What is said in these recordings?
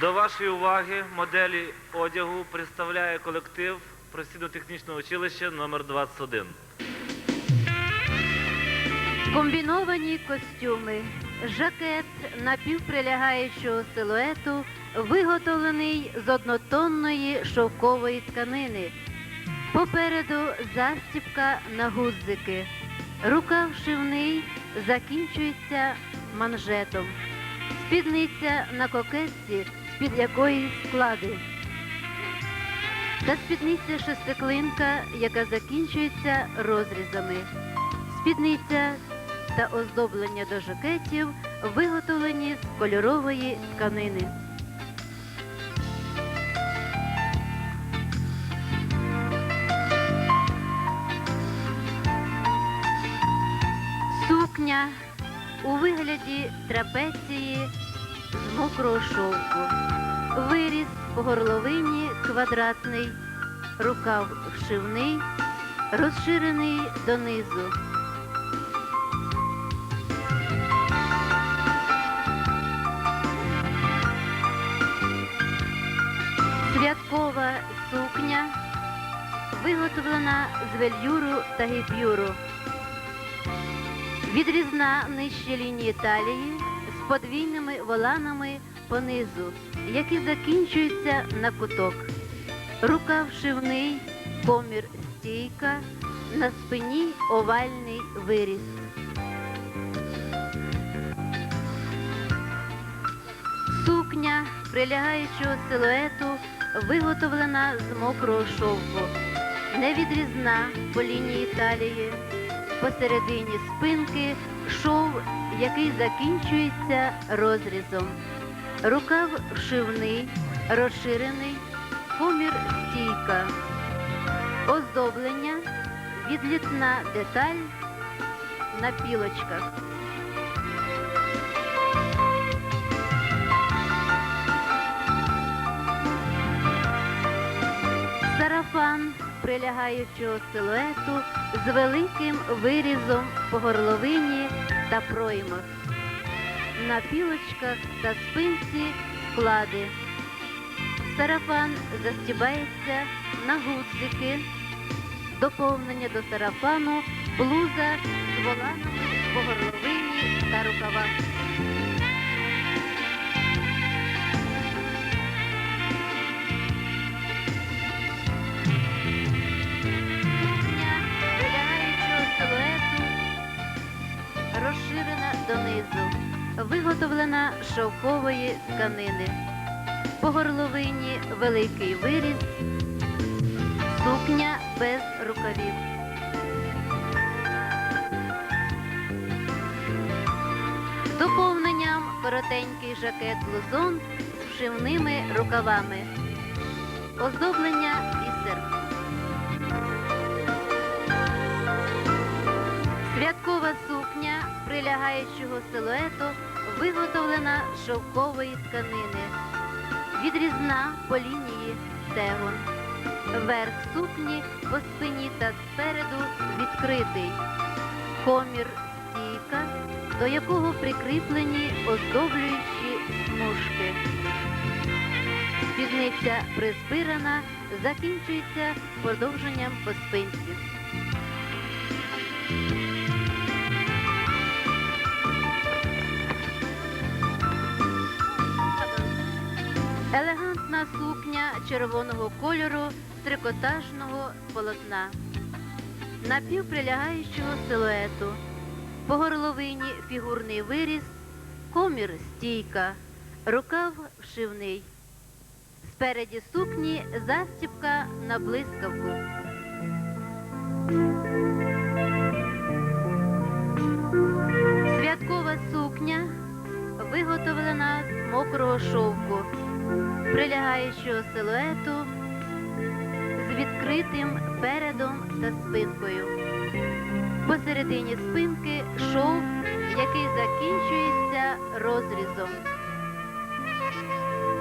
До вашої уваги моделі одягу представляє колектив професійно-технічного училища номер 21. Комбіновані костюми, жакет напівприлягаючого силуету, виготовлений з однотонної шовкової тканини. Попереду застібка на гудзики. Рукав шивний закінчується манжетом. Спідниця на кокетці, з-під якої склади. Та спідниця шестиклинка, яка закінчується розрізами. Спідниця та оздоблення до жакетів виготовлені з кольорової тканини. Сукня у вигляді трапеції мокрого шовку. Виріз по горловині квадратний, рукав вшивний, розширений донизу. Святкова сукня виготовлена з вельюру та гіпюру. Відрізна нижче лінії талії подвійними воланами понизу, які закінчуються на куток. Рукав шивний, комір стійка, на спині овальний виріз. Сукня прилягаючого силуету виготовлена з мокрого шовку, невідрізна по лінії талії, посередині спинки шов, який закінчується розрізом. Рукав вшивний, розширений, комір стійка. Оздоблення, відлітна деталь на пілочках. Сарафан прилягаючого силуету з великим вирізом по горловині та проймах. На пілочках та спинці вклади. Сарафан застібається на гудзики. Доповнення до сарафану блуза з виготовлена з шовкової тканини. По горловині великий виріз, сукня без рукавів. Доповненням коротенький жакет блузон з вшивними рукавами. Оздоблення бісер. Святкова сукня прилягаючого силуету виготовлена з шовкової тканини. Відрізна по лінії стегон. Верх сукні по спині та спереду відкритий. Комір стійка, до якого прикріплені оздоблюючі смужки. Спідниця приспирана, закінчується подовженням по спинці. Елегантна сукня червоного кольору трикотажного полотна, напівприлягаючого силуету, по горловині фігурний виріз, комір стійка, рукав вшивний. Спереді сукні застібка на блискавку. Святкова сукня виготовлена з мокрого шовку, прилягаючого силуету з відкритим передом та спинкою. Посередині спинки шов, який закінчується розрізом.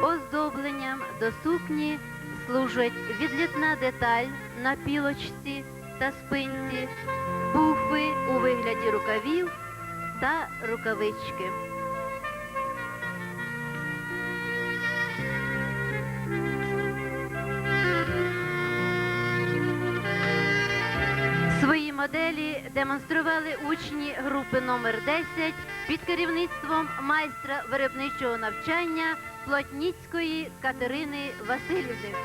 Оздобленням до сукні служать відлітна деталь на пілочці та спинці, пуфи у вигляді рукавів та рукавички. Моделі демонстрували учні групи номер 10 під керівництвом майстра виробничого навчання Плотніцької Катерини Васильівни.